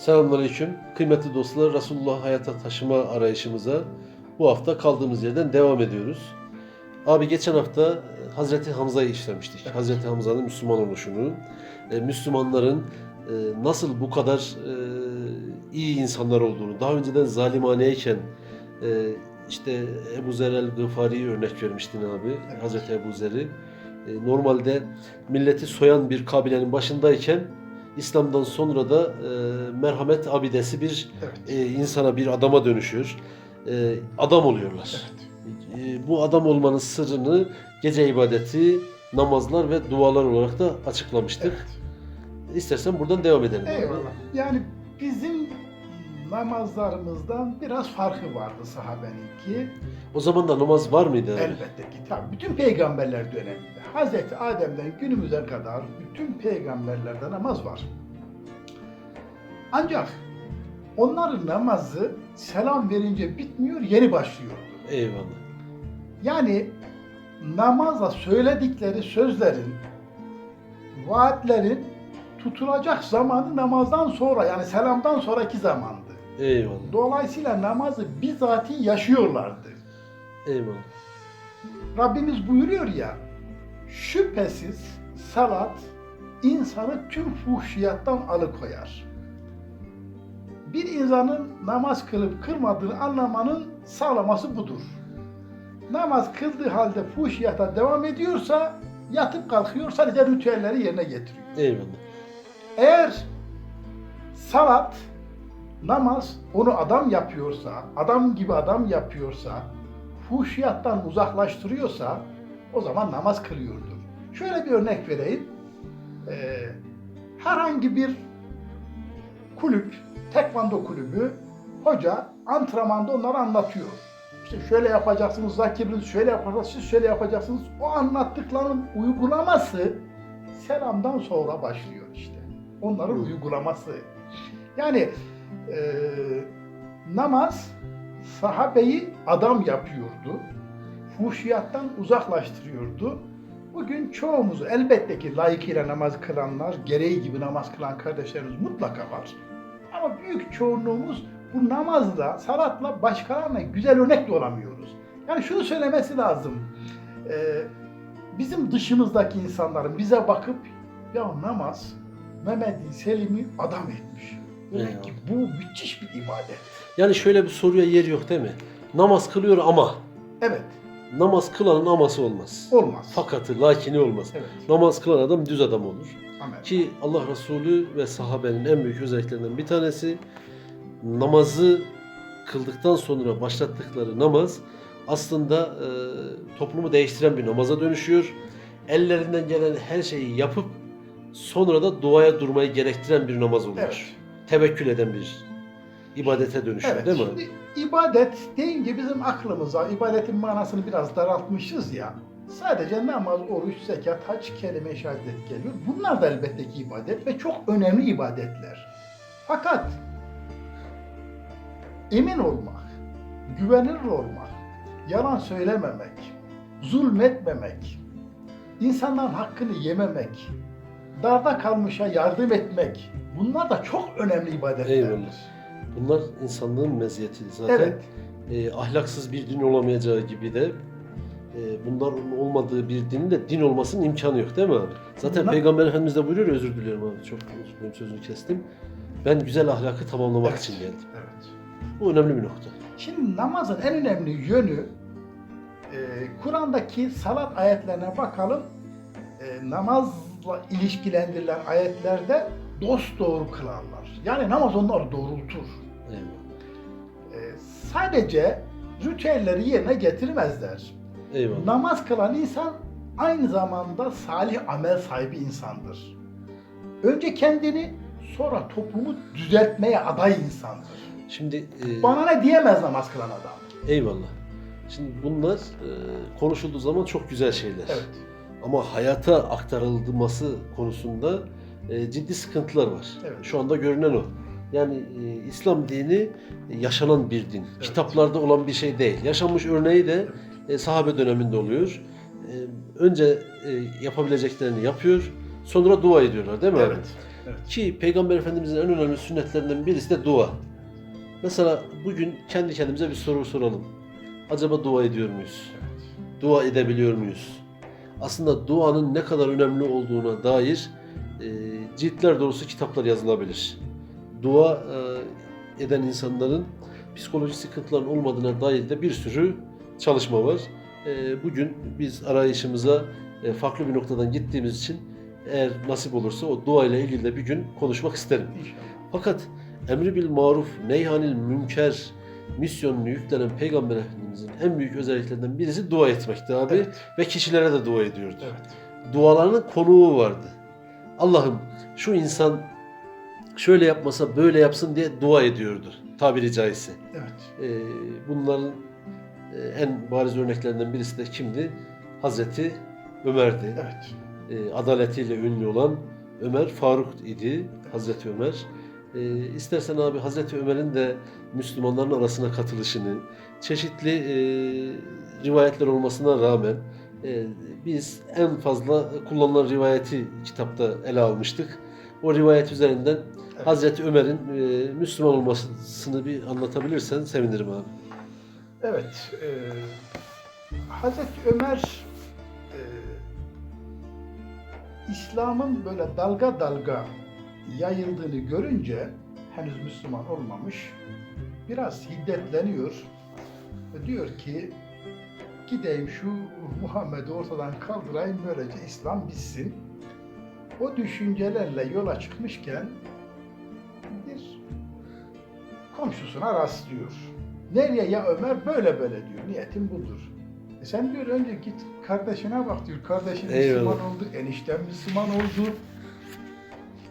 Selamünaleyküm. Kıymetli dostlar, Resulullah hayata taşıma arayışımıza bu hafta kaldığımız yerden devam ediyoruz. Abi geçen hafta e, Hazreti Hamza'yı işlemiştik. Hazreti Hamza'nın Müslüman oluşunu, e, Müslümanların e, nasıl bu kadar iyi insanlar olduğunu, daha önceden zalimhaneyken işte Ebu Zer el-Gıfari'yi örnek vermiştin abi, Evet. Hazreti Ebu Zer'i. Normalde milleti soyan bir kabilenin başındayken İslam'dan sonra da e, merhamet abidesi bir Evet. e, insana, bir adama dönüşüyor. E, adam oluyorlar. Evet. E, bu adam olmanın sırrını gece ibadeti, namazlar ve dualar olarak da açıklamıştık. Evet. İstersen buradan devam edelim. abi. Eyvallah. Yani bizim namazlarımızdan biraz farkı vardı sahabeninki. O zaman da namaz var mıydı? abi? Elbette ki tabii bütün peygamberler döneminde. Hazreti Adem'den günümüze kadar bütün peygamberlerde namaz var. Ancak onların namazı selam verince bitmiyor, yeni başlıyordu. Eyvallah. Yani namazla söyledikleri sözlerin, vaatlerin tutulacak zamanı namazdan sonra yani selamdan sonraki zamandı. Eyvallah. Dolayısıyla namazı bizatihi yaşıyorlardı. Eyvallah. Rabbimiz buyuruyor ya, şüphesiz salat insanı tüm fuhşiyattan alıkoyar. Bir insanın namaz kılıp kılmadığını anlamanın sağlaması budur. Namaz kıldığı halde fuhşiyata devam ediyorsa yatıp kalkıyor sadece ritüelleri yerine getiriyor. Eyvallah. Eğer salat, namaz onu adam yapıyorsa, adam gibi adam yapıyorsa, fuhşiyattan uzaklaştırıyorsa o zaman namaz kılıyordur. Şöyle bir örnek vereyim. Ee, herhangi bir kulüp, tekvando kulübü, hoca antrenmanda onları anlatıyor. İşte şöyle yapacaksınız, rakibiniz şöyle yapacaksınız, siz şöyle yapacaksınız. O anlattıklarının uygulaması selamdan sonra başlıyor işte. Onların uygulaması. Yani eee, namaz sahabeyi adam yapıyordu. Fuhşiyattan uzaklaştırıyordu. Bugün çoğumuz elbette ki layıkıyla namaz kılanlar, gereği gibi namaz kılan kardeşlerimiz mutlaka var. Ama büyük çoğunluğumuz bu namazla, salatla başkalarına güzel örnek de olamıyoruz. Yani şunu söylemesi lazım. Eee, bizim dışımızdaki insanların bize bakıp ya namaz Mehmet'i Selim'i adam etmiş. Demek ki bu müthiş bir ibadet. Yani şöyle bir soruya yer yok değil mi? Namaz kılıyor ama Evet, namaz kılanın aması olmaz. olmaz. Fakatı, lakini olmaz. Evet, Namaz kılan adam düz adam olur. amen. Ki Allah Resulü ve sahabenin en büyük özelliklerinden bir tanesi namazı kıldıktan sonra başlattıkları namaz aslında e, toplumu değiştiren bir namaza dönüşüyor. Ellerinden gelen her şeyi yapıp sonra da duaya durmayı gerektiren bir namaz oluyor. Evet. Tevekkül eden bir ibadete dönüşüyor Evet, değil mi? şimdi ibadet deyince bizim aklımıza ibadetin manasını biraz daraltmışız ya. Sadece namaz, oruç, zekat, hac, kelime-i şehadet geliyor. Bunlar da elbette ki ibadet ve çok önemli ibadetler. Fakat emin olmak, güvenilir olmak, yalan söylememek, zulmetmemek, insanların hakkını yememek, darda kalmışa yardım etmek bunlar da çok önemli ibadetlerdir. Eyvallah. Bunlar insanlığın meziyeti. Zaten Evet. e, ahlaksız bir din olamayacağı gibi de e, bunların olmadığı bir dinin de din olmasının imkanı yok değil mi abi? Zaten Bunlar- Peygamber Efendimiz de buyuruyor özür dilerim abi çok özür dilerim sözünü kestim. Ben güzel ahlakı tamamlamak Evet. için geldim. Evet. Bu önemli bir nokta. Şimdi namazın en önemli yönü e, Kur'an'daki salat ayetlerine bakalım. E, namazla ilişkilendirilen ayetlerde dost doğru kılarlar. Yani namaz onları doğrultur. Eyvallah. E, sadece ritüelleri yerine getirmezler. Eyvallah. Namaz kılan insan aynı zamanda salih amel sahibi insandır. Önce kendini sonra toplumu düzeltmeye aday insandır. Şimdi e, Bana ne diyemez namaz kılan adam. eyvallah. Şimdi bunlar e, konuşulduğu zaman çok güzel şeyler. Evet. Ama hayata aktarılması konusunda e, ciddi sıkıntılar var. Evet. Şu anda görünen o. Yani e, İslam dini e, yaşanan bir din. Evet. Kitaplarda olan bir şey değil. Yaşanmış örneği de e, sahabe döneminde oluyor. E, önce e, yapabileceklerini yapıyor, sonra dua ediyorlar değil mi abi? Evet. Evet. Ki Peygamber Efendimizin en önemli sünnetlerinden birisi de dua. Mesela bugün kendi kendimize bir soru soralım. Acaba dua ediyor muyuz? Dua edebiliyor muyuz? Aslında duanın ne kadar önemli olduğuna dair e, ciltler dolusu kitaplar yazılabilir. Dua e, eden insanların psikolojik sıkıntıların olmadığına dair de bir sürü çalışma var. E, bugün biz arayışımıza e, farklı bir noktadan gittiğimiz için eğer nasip olursa o dua ile ilgili de bir gün konuşmak isterim. Fakat emri bil maruf, neyhanil münker misyonunu yüklenen Peygamber Efendimizin en büyük özelliklerinden birisi dua etmekti abi. Evet. Ve kişilere de dua ediyordu. Evet. Dualarının konuğu vardı. Allah'ım şu insan şöyle yapmasa böyle yapsın diye dua ediyordu tabiri caizse. Evet. Ee, bunların e, en bariz örneklerinden birisi de kimdi? Hazreti Ömer'di. Evet. E, adaletiyle ünlü olan Ömer Faruk idi. Hazreti Ömer. E, istersen abi Hazreti Ömer'in de Müslümanların arasına katılışını, çeşitli e, rivayetler olmasına rağmen e, biz en fazla kullanılan rivayeti kitapta ele almıştık. O rivayet üzerinden Evet. Hazreti Ömer'in e, Müslüman olmasını bir anlatabilirsen sevinirim abi. Evet. E, Hazreti Ömer e, İslam'ın böyle dalga dalga yayıldığını görünce henüz Müslüman olmamış biraz hiddetleniyor ve diyor ki gideyim şu Muhammed'i ortadan kaldırayım böylece İslam bitsin. O düşüncelerle yola çıkmışken bir komşusuna rastlıyor. Nereye ya Ömer böyle böyle diyor. Niyetim budur. E sen diyor önce git kardeşine bak diyor. Kardeşin Eyvallah. Müslüman oldu, enişten Müslüman oldu.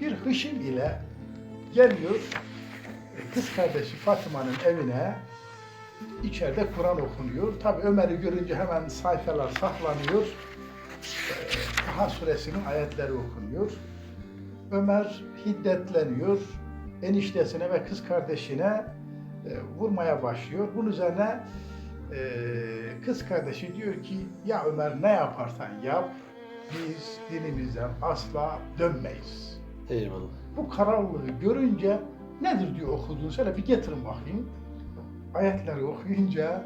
Bir hışım ile geliyor e, kız kardeşi Fatıma'nın evine içeride Kur'an okunuyor. Tabi Ömer'i görünce hemen sayfalar saklanıyor. E, Taha suresinin ayetleri okunuyor. Ömer hiddetleniyor. Eniştesine ve kız kardeşine e, vurmaya başlıyor. Bunun üzerine e, kız kardeşi diyor ki ya Ömer ne yaparsan yap biz dinimizden asla dönmeyiz. Eyvallah. Bu kararlılığı görünce nedir diyor okuduğun şöyle bir getirin bakayım. Ayetleri okuyunca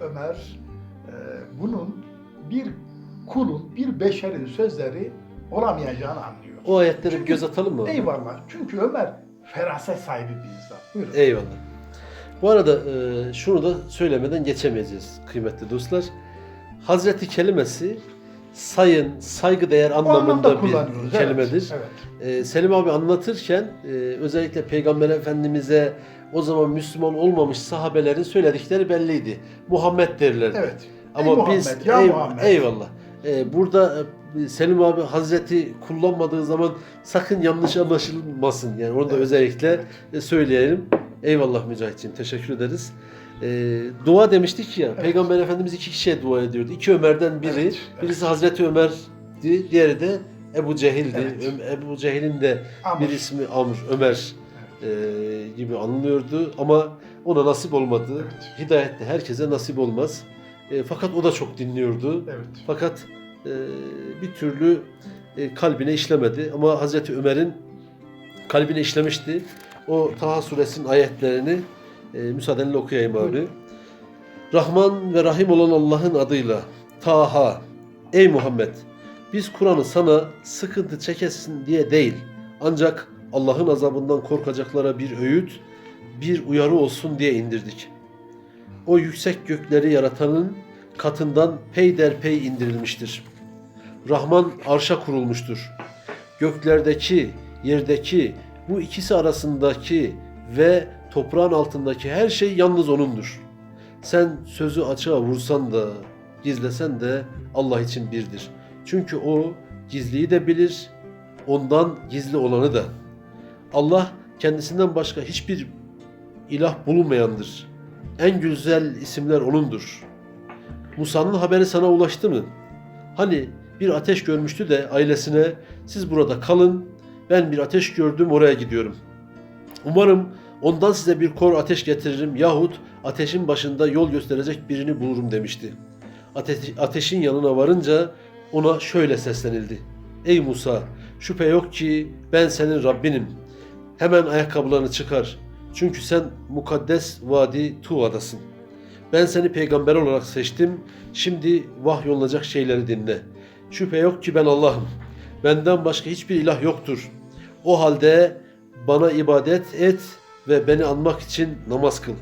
Ömer e, bunun bir kulun, bir beşerin sözleri olamayacağını anlıyor. O ayetleri Çünkü- göz atalım mı? Eyvallah. Çünkü Ömer feraset sahibi bir insan. Buyurun. Eyvallah. Bu arada e, şunu da söylemeden geçemeyeceğiz kıymetli dostlar. Hazreti kelimesi sayın, anlamda anlamında bir kelimedir. Evet. evet. Selim abi anlatırken e, özellikle Peygamber Efendimiz'e o zaman Müslüman olmamış sahabelerin söyledikleri belliydi. Muhammed derlerdi. Evet. Ama Ey Muhammed, biz ya ey- Muhammed. eyvallah. Ee, burada e, Selim abi Hazreti kullanmadığı zaman sakın yanlış anlaşılmasın. Yani onu da Evet, özellikle evet. söyleyelim. Eyvallah Mücahit'ciğim teşekkür ederiz. Ee, dua demiştik ya. Peygamber Efendimiz iki kişiye dua ediyordu. İki Ömer'den biri. Evet, evet. Birisi Hazreti Ömer'di. Diğeri de Ebu Cehil'di. Evet. Ebu Cehil'in de Amr. bir ismi Amr, Ömer e, gibi anılıyordu ama ona nasip olmadı. Evet. Hidayet de herkese nasip olmaz. E, fakat o da çok dinliyordu. Evet. Fakat e, bir türlü e, kalbine işlemedi. Ama Hazreti Ömer'in kalbine işlemişti. O Taha suresinin ayetlerini e, müsaadenle okuyayım abi. Rahman ve Rahim olan Allah'ın adıyla Taha Ey Muhammed biz Kur'an'ı sana sıkıntı çekesin diye değil ancak Allah'ın azabından korkacaklara bir öğüt, bir uyarı olsun diye indirdik. O yüksek gökleri yaratanın katından peyderpey indirilmiştir. Rahman arşa kurulmuştur. Göklerdeki, yerdeki, bu ikisi arasındaki ve toprağın altındaki her şey yalnız O'nundur. Sen sözü açığa vursan da, gizlesen de Allah için birdir. Çünkü O gizliyi de bilir, ondan gizli olanı da. Allah kendisinden başka hiçbir ilah bulunmayandır. En güzel isimler O'nundur. Musa'nın haberi sana ulaştı mı? Hani bir ateş görmüştü de ailesine siz burada kalın, ben bir ateş gördüm oraya gidiyorum. Umarım ondan size bir kor ateş getiririm yahut ateşin başında yol gösterecek birini bulurum demişti. Ate- ateşin yanına varınca ona şöyle seslenildi. Ey Musa Şüphe yok ki ben senin Rabbinim. Hemen ayakkabılarını çıkar. Çünkü sen mukaddes vadi Tuva'dasın. Ben seni peygamber olarak seçtim. Şimdi vahyolunacak şeyleri dinle. Şüphe yok ki ben Allah'ım. Benden başka hiçbir ilah yoktur. O halde bana ibadet et ve beni anmak için namaz kıl.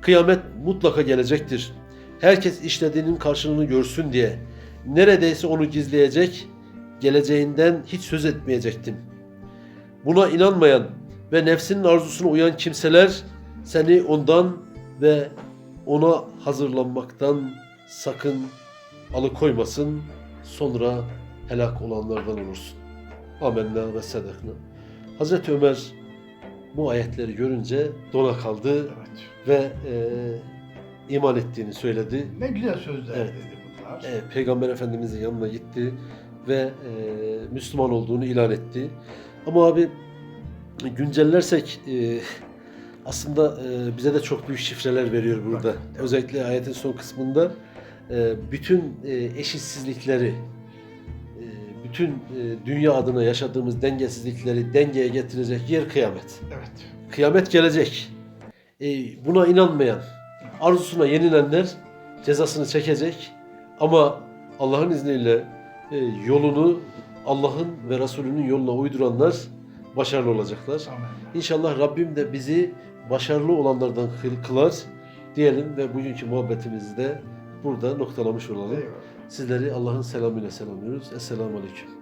Kıyamet mutlaka gelecektir. Herkes işlediğinin karşılığını görsün diye. Neredeyse onu gizleyecek, geleceğinden hiç söz etmeyecektim. Buna inanmayan ve nefsinin arzusuna uyan kimseler seni ondan ve ona hazırlanmaktan sakın alıkoymasın. Sonra helak olanlardan olursun. Amenna ve sedekna. Hazreti Ömer bu ayetleri görünce dona kaldı Evet. ve e, iman ettiğini söyledi. Ne güzel sözler Evet. dedi bunlar. E, Peygamber Efendimizin yanına gitti ve e, Müslüman olduğunu ilan etti. Ama abi güncellersek e, aslında e, bize de çok büyük şifreler veriyor burada. Bak, evet. Özellikle ayetin son kısmında e, bütün e, eşitsizlikleri, bütün e, dünya adına yaşadığımız dengesizlikleri dengeye getirecek yer kıyamet. Evet. Kıyamet gelecek. E, buna inanmayan, arzusuna yenilenler cezasını çekecek. Ama Allah'ın izniyle e, yolunu Allah'ın ve Resulünün yoluna uyduranlar başarılı olacaklar. Amin. İnşallah Rabbim de bizi başarılı olanlardan kıl- kılar diyelim ve bugünkü muhabbetimizi de burada noktalamış olalım. Eyvallah. Sizleri Allah'ın selamıyla selamlıyoruz. Esselamu Aleyküm.